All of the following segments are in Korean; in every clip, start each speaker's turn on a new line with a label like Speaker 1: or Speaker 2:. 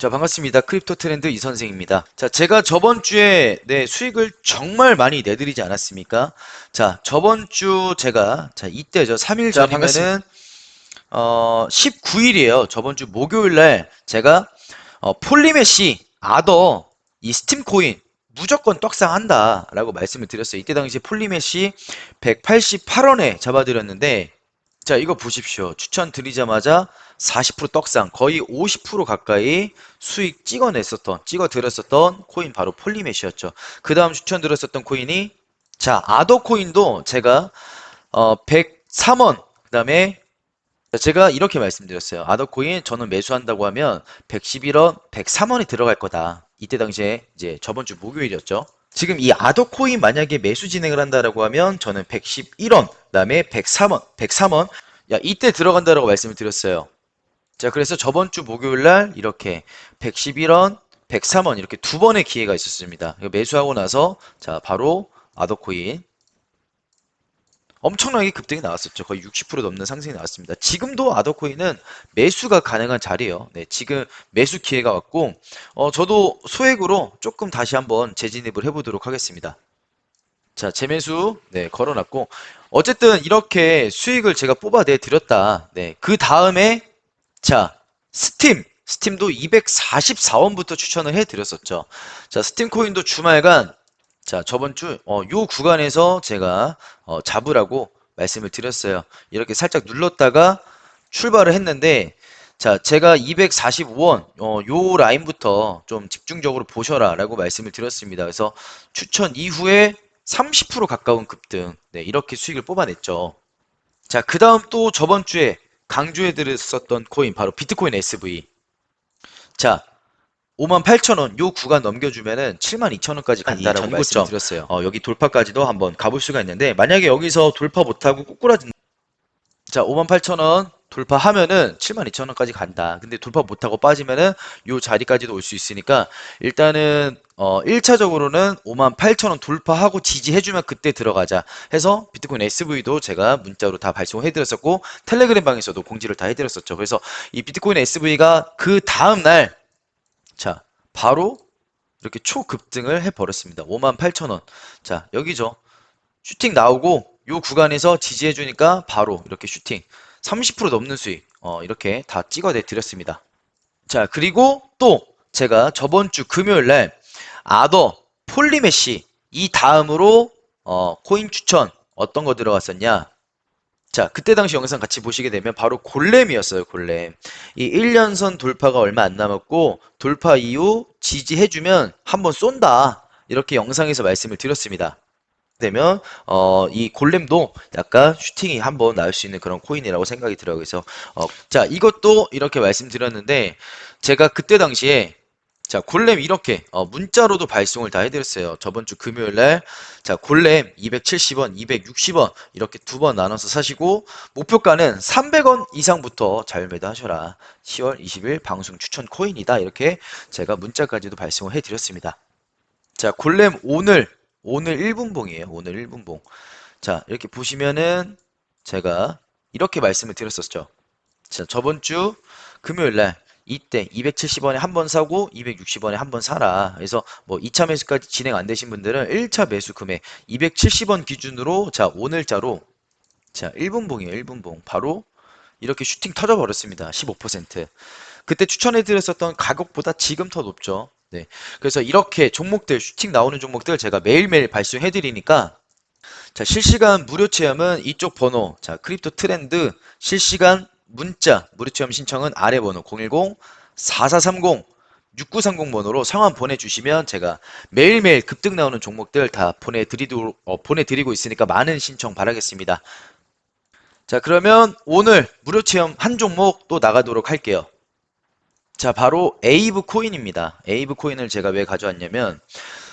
Speaker 1: 자, 반갑습니다. 크립토 트렌드 이 선생입니다. 자, 제가 저번 주에 네, 수익을 정말 많이 내드리지 않았습니까? 자, 저번 주 제가 자, 이때죠. 3일
Speaker 2: 자,
Speaker 1: 전이면은 어, 19일이에요. 저번 주 목요일 날 제가 어, 폴리메시 아더 이 스팀 코인 무조건 떡상한다라고 말씀을 드렸어요. 이때 당시 폴리메시 188원에 잡아드렸는데 자, 이거 보십시오. 추천 드리자마자 40% 떡상, 거의 50% 가까이 수익 찍어냈었던, 찍어드렸었던 코인 바로 폴리메시였죠. 그 다음 추천 드렸었던 코인이, 자, 아더 코인도 제가, 어, 103원, 그 다음에, 제가 이렇게 말씀드렸어요. 아더 코인 저는 매수한다고 하면 111원, 103원이 들어갈 거다. 이때 당시에 이제 저번 주 목요일이었죠. 지금 이 아더 코인 만약에 매수 진행을 한다라고 하면 저는 111원, 그다음에 103원, 103원. 야, 이때 들어간다라고 말씀을 드렸어요. 자, 그래서 저번 주 목요일 날 이렇게 111원, 103원 이렇게 두 번의 기회가 있었습니다. 매수하고 나서 자, 바로 아더 코인 엄청나게 급등이 나왔었죠. 거의 60% 넘는 상승이 나왔습니다. 지금도 아더코인은 매수가 가능한 자리예요. 네, 지금 매수 기회가 왔고, 어, 저도 소액으로 조금 다시 한번 재진입을 해보도록 하겠습니다. 자, 재매수, 네, 걸어놨고, 어쨌든 이렇게 수익을 제가 뽑아내 드렸다. 네, 그 다음에, 자, 스팀, 스팀도 244원부터 추천을 해 드렸었죠. 자, 스팀 코인도 주말간 자, 저번 주, 어, 요 구간에서 제가, 어, 잡으라고 말씀을 드렸어요. 이렇게 살짝 눌렀다가 출발을 했는데, 자, 제가 245원, 어, 요 라인부터 좀 집중적으로 보셔라 라고 말씀을 드렸습니다. 그래서 추천 이후에 30% 가까운 급등, 네, 이렇게 수익을 뽑아냈죠. 자, 그 다음 또 저번 주에 강조해 드렸었던 코인, 바로 비트코인 SV. 자, 58,000원 요 구간 넘겨주면은 72,000원까지 간다라고
Speaker 2: 전고점.
Speaker 1: 말씀을 드렸어요. 어, 여기 돌파까지도 한번 가볼 수가 있는데 만약에 여기서 돌파 못하고 꼬꾸라진 자 58,000원 돌파하면은 72,000원까지 간다. 근데 돌파 못하고 빠지면은 요 자리까지도 올 수 있으니까 일단은 어 1차적으로는 58,000원 돌파하고 지지해주면 그때 들어가자 해서 비트코인 SV도 제가 문자로 다 발송해드렸었고 텔레그램 방에서도 공지를 다 해드렸었죠. 그래서 이 비트코인 SV가 그 다음 날 자, 바로 이렇게 초급등을 해버렸습니다. 58,000원. 자, 여기죠. 슈팅 나오고 요 구간에서 지지해 주니까 바로 이렇게 슈팅 30% 넘는 수익 어, 이렇게 다 찍어내 드렸습니다. 자, 그리고 또 제가 저번 주 금요일 날 아더 폴리메시 이 다음으로 어, 코인 추천 어떤 거 들어갔었냐? 자, 그때 당시 영상 같이 보시게 되면 바로 골렘이었어요, 골렘. 이 1년선 돌파가 얼마 안 남았고 돌파 이후 지지해주면 한번 쏜다. 이렇게 영상에서 말씀을 드렸습니다. 되면 어, 이 골렘도 약간 슈팅이 한번 나올 수 있는 그런 코인이라고 생각이 들어요. 그래서 어, 자 이것도 이렇게 말씀드렸는데 제가 그때 당시에 자 골렘 이렇게 어, 문자로도 발송을 다 해드렸어요. 저번 주 금요일 날 자 골렘 270원, 260원 이렇게 두 번 나눠서 사시고 목표가는 300원 이상부터 잘 매도하셔라. 10월 20일 방송 추천 코인이다. 이렇게 제가 문자까지도 발송을 해드렸습니다. 자 골렘 오늘 오늘 1분봉이에요. 오늘 1분봉. 자 이렇게 보시면은 제가 이렇게 말씀을 드렸었죠. 자 저번 주 금요일 날 이때 270원에 한 번 사고 260원에 한 번 사라. 그래서 뭐 2차 매수까지 진행 안 되신 분들은 1차 매수 금액 270원 기준으로 자 오늘자로 자 1분봉이에요. 1분봉. 바로 이렇게 슈팅 터져 버렸습니다. 15%. 그때 추천해 드렸었던 가격보다 지금 더 높죠. 네. 그래서 이렇게 종목들 슈팅 나오는 종목들 제가 매일매일 발송해 드리니까 자, 실시간 무료 체험은 이쪽 번호. 자, 크립토 트렌드 실시간 문자 무료 체험 신청은 아래 번호 010-4430-6930 번호로 성함 보내주시면 제가 매일매일 급등 나오는 종목들 다 보내드리도, 어, 보내드리고 있으니까 많은 신청 바라겠습니다. 자, 그러면 오늘 무료 체험 한 종목 또 나가도록 할게요. 자, 바로 에이브 코인입니다. 에이브 코인을 제가 왜 가져왔냐면,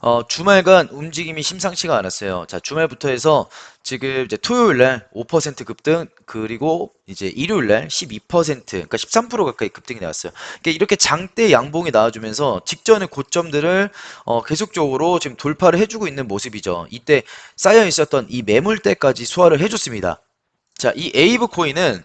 Speaker 1: 어, 주말간 움직임이 심상치가 않았어요. 자, 주말부터 해서 지금 이제 토요일 날 5% 급등, 그리고 이제 일요일 날 12%, 그러니까 13% 가까이 급등이 나왔어요. 그러니까 이렇게 장대 양봉이 나와주면서 직전의 고점들을 어, 계속적으로 지금 돌파를 해주고 있는 모습이죠. 이때 쌓여 있었던 이 매물대까지 소화를 해줬습니다. 자, 이 에이브 코인은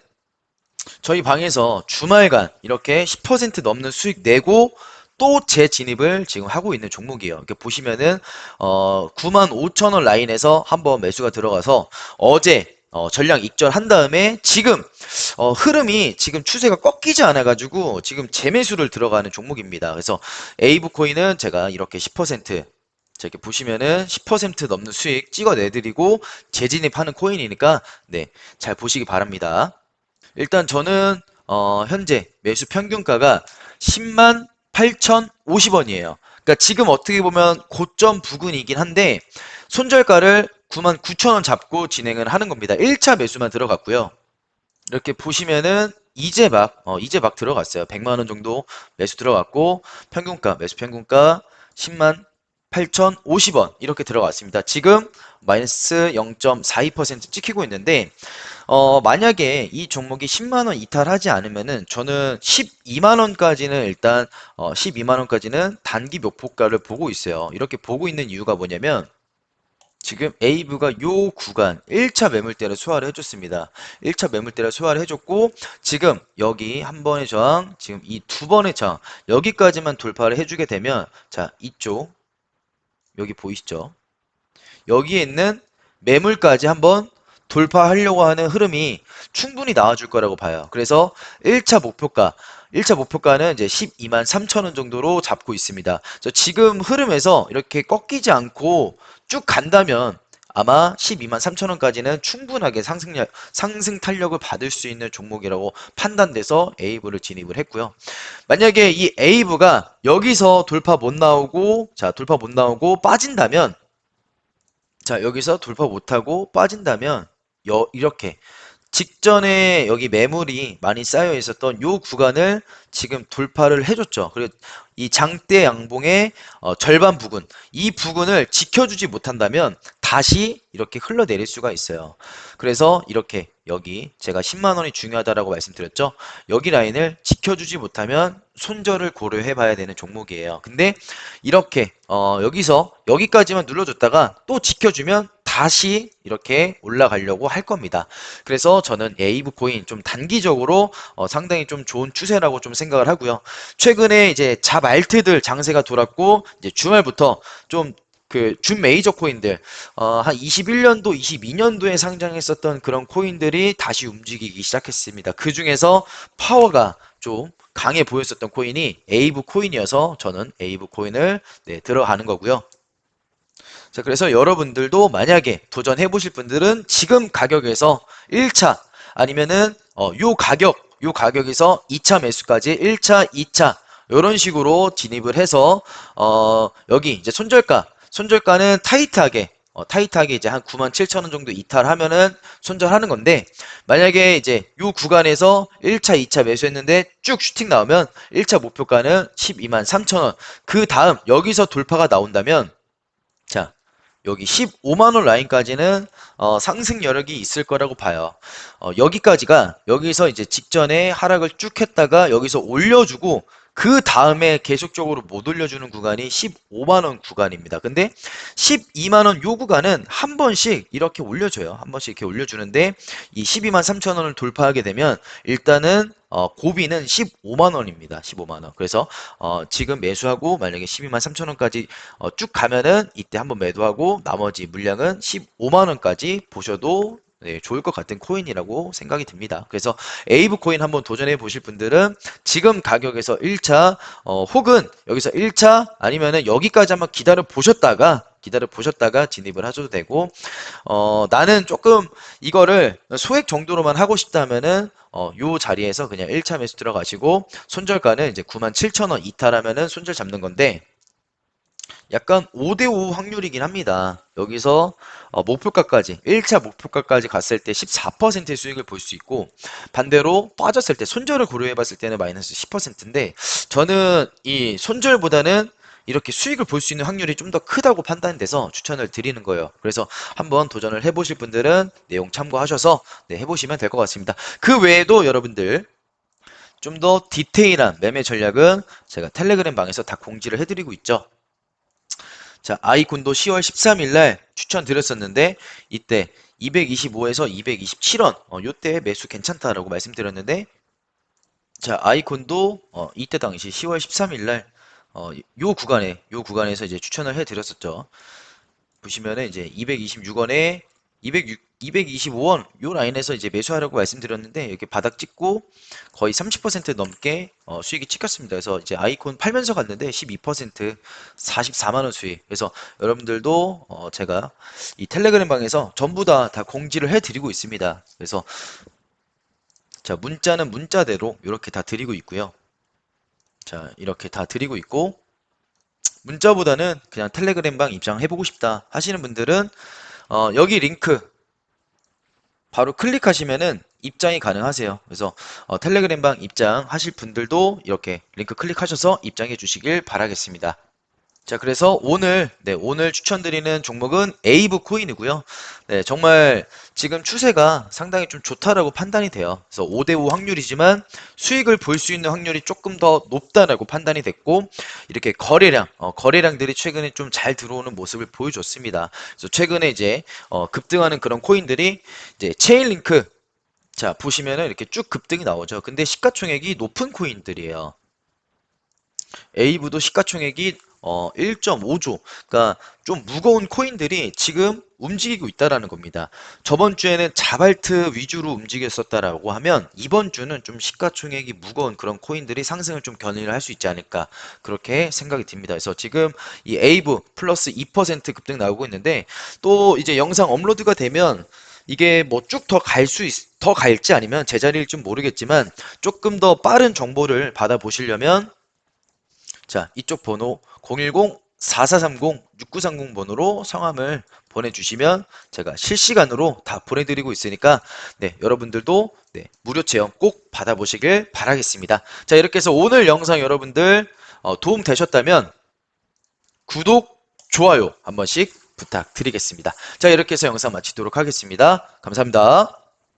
Speaker 1: 저희 방에서 주말간 이렇게 10% 넘는 수익 내고 또 재진입을 지금 하고 있는 종목이에요. 이렇게 보시면은 어 9만 5천 원 라인에서 한번 매수가 들어가서 어제 어, 전량 익절한 다음에 지금 어, 흐름이 지금 추세가 꺾이지 않아 가지고 지금 재매수를 들어가는 종목입니다. 그래서 에이브 코인은 제가 이렇게 10% 자, 이렇게 보시면은 10% 넘는 수익 찍어 내드리고 재진입하는 코인이니까 네, 잘 보시기 바랍니다. 일단 저는 어, 현재 매수 평균가가 10만 8,050원이에요. 그러니까 지금 어떻게 보면 고점 부근이긴 한데 손절가를 9만 9천원 잡고 진행을 하는 겁니다. 1차 매수만 들어갔고요. 이렇게 보시면은 이제 막, 어, 이제 막 들어갔어요. 100만 원 정도 매수 들어갔고, 평균가, 매수 평균가 10만 8,050원 이렇게 들어갔습니다. 지금 마이너스 0.42% 찍히고 있는데, 어, 만약에 이 종목이 10만 원 이탈하지 않으면은 저는 12만 원까지는 일단, 어, 12만 원까지는 단기 목표가를 보고 있어요. 이렇게 보고 있는 이유가 뭐냐면, 지금 에이브가 요 구간 1차 매물대를 소화를 해줬습니다. 1차 매물대를 소화를 해줬고 지금 여기 한 번의 저항 지금 이 두 번의 저항 여기까지만 돌파를 해주게 되면 자 이쪽 여기 보이시죠? 여기에 있는 매물까지 한번 돌파하려고 하는 흐름이 충분히 나와줄 거라고 봐요. 그래서 1차 목표가 1차 목표가는 이제 12만 3천 원 정도로 잡고 있습니다. 저 지금 흐름에서 이렇게 꺾이지 않고 쭉 간다면 아마 12만 3천 원까지는 충분하게 상승력, 상승 탄력을 받을 수 있는 종목이라고 판단돼서 에이브를 진입을 했고요. 만약에 이 에이브가 여기서 돌파 못 나오고, 자, 돌파 못 나오고 빠진다면, 자, 여기서 돌파 못하고 빠진다면, 여, 이렇게 직전에 여기 매물이 많이 쌓여 있었던 요 구간을 지금 돌파를 해줬죠. 그리고 이 장대 양봉의 어, 절반 부근, 이 부근을 지켜주지 못한다면 다시 이렇게 흘러내릴 수가 있어요. 그래서 이렇게 여기 제가 10만 원이 중요하다라고 말씀드렸죠. 여기 라인을 지켜주지 못하면 손절을 고려해 봐야 되는 종목이에요. 근데 이렇게 어, 여기서 여기까지만 눌러줬다가 또 지켜주면 다시 이렇게 올라가려고 할 겁니다. 그래서 저는 에이브 코인 좀 단기적으로 어, 상당히 좀 좋은 추세라고 좀 생각을 하고요. 최근에 이제 잡 알트들 장세가 돌았고 이제 주말부터 좀 그 준 메이저 코인들 어, 한 21년도, 22년도에 상장했었던 그런 코인들이 다시 움직이기 시작했습니다. 그 중에서 파워가 좀 강해 보였었던 코인이 에이브 코인이어서 저는 에이브 코인을 네, 들어가는 거고요. 자, 그래서 여러분들도 만약에 도전해 보실 분들은 지금 가격에서 1차 아니면은 어, 요 가격, 요 가격에서 2차 매수까지 1차, 2차 이런 식으로 진입을 해서 어, 여기 이제 손절가, 손절가는 타이트하게 어, 타이트하게 이제 한 9만 7천 원 정도 이탈하면은 손절하는 건데 만약에 이제 요 구간에서 1차, 2차 매수했는데 쭉 슈팅 나오면 1차 목표가는 12만 3천 원. 그 다음 여기서 돌파가 나온다면 자, 여기 15만원 라인까지는 어, 상승 여력이 있을 거라고 봐요. 어, 여기까지가 여기서 이제 직전에 하락을 쭉 했다가 여기서 올려주고 그 다음에 계속적으로 못 올려주는 구간이 15만원 구간입니다. 근데 12만원 요 구간은 한 번씩 이렇게 올려줘요. 한 번씩 이렇게 올려주는데 이 12만 3천원을 돌파하게 되면 일단은 어, 고비는 15만 원입니다. 15만 원. 그래서 어, 지금 매수하고 만약에 12만 3천 원까지 어, 쭉 가면은 이때 한번 매도하고 나머지 물량은 15만 원까지 보셔도 네, 좋을 것 같은 코인이라고 생각이 듭니다. 그래서 에이브 코인 한번 도전해 보실 분들은 지금 가격에서 1차 어, 혹은 여기서 1차 아니면은 여기까지 한번 기다려 보셨다가 기다려 보셨다가 진입을 하셔도 되고 어, 나는 조금 이거를 소액 정도로만 하고 싶다면은 어, 요 자리에서 그냥 1차 매수 들어가시고 손절가는 이제 97,000원 이탈하면은 손절 잡는 건데 약간 5대5 확률이긴 합니다. 여기서 어, 목표가까지 1차 목표가까지 갔을 때 14%의 수익을 볼 수 있고 반대로 빠졌을 때 손절을 고려해 봤을 때는 마이너스 10%인데 저는 이 손절보다는 이렇게 수익을 볼 수 있는 확률이 좀 더 크다고 판단돼서 추천을 드리는 거예요. 그래서 한번 도전을 해보실 분들은 내용 참고하셔서 네, 해보시면 될 것 같습니다. 그 외에도 여러분들 좀 더 디테일한 매매 전략은 제가 텔레그램 방에서 다 공지를 해드리고 있죠. 자, 아이콘도 10월 13일 날 추천드렸었는데 이때 225에서 227원 어, 요때 매수 괜찮다라고 말씀드렸는데 자 아이콘도 어, 이때 당시 10월 13일 날 어, 요 구간에 요 구간에서 이제 추천을 해 드렸었죠. 보시면은 이제 226원에 206, 225원 요 라인에서 이제 매수하라고 말씀드렸는데 이렇게 바닥 찍고 거의 30% 넘게 어, 수익이 찍혔습니다. 그래서 이제 아이콘 팔면서 갔는데 12% 44만 원 수익. 그래서 여러분들도 어, 제가 이 텔레그램 방에서 전부 다 다 공지를 해드리고 있습니다. 그래서 자 문자는 문자대로 이렇게 다 드리고 있고요. 자 이렇게 다 드리고 있고 문자보다는 그냥 텔레그램 방 입장해보고 싶다 하시는 분들은 어, 여기 링크 바로 클릭하시면은 입장이 가능하세요. 그래서 어, 텔레그램 방 입장하실 분들도 이렇게 링크 클릭하셔서 입장해 주시길 바라겠습니다. 자, 그래서 오늘, 네, 오늘 추천드리는 종목은 에이브 코인이고요. 네, 정말 지금 추세가 상당히 좀 좋다라고 판단이 돼요. 그래서 5대5 확률이지만 수익을 볼 수 있는 확률이 조금 더 높다라고 판단이 됐고, 이렇게 거래량, 어, 거래량들이 최근에 좀 잘 들어오는 모습을 보여줬습니다. 그래서 최근에 이제, 어, 급등하는 그런 코인들이 이제 체인링크, 자, 보시면은 이렇게 쭉 급등이 나오죠. 근데 시가총액이 높은 코인들이에요. 에이브도 시가총액이 어 1.5조. 그러니까 좀 무거운 코인들이 지금 움직이고 있다라는 겁니다. 저번 주에는 자발트 위주로 움직였었다라고 하면 이번 주는 좀 시가총액이 무거운 그런 코인들이 상승을 좀 견인을 할 수 있지 않을까 그렇게 생각이 듭니다. 그래서 지금 이 에이브 플러스 2% 급등 나오고 있는데 또 이제 영상 업로드가 되면 이게 뭐 쭉 더 갈 수 있, 더 갈지 아니면 제자리일 줄 모르겠지만 조금 더 빠른 정보를 받아보시려면 자, 이쪽 번호 010-4430-6930 번호로 성함을 보내주시면 제가 실시간으로 다 보내드리고 있으니까 네, 여러분들도 네, 무료 체험 꼭 받아보시길 바라겠습니다. 자, 이렇게 해서 오늘 영상 여러분들 어, 도움 되셨다면 구독, 좋아요 한 번씩 부탁드리겠습니다. 자, 이렇게 해서 영상 마치도록 하겠습니다. 감사합니다.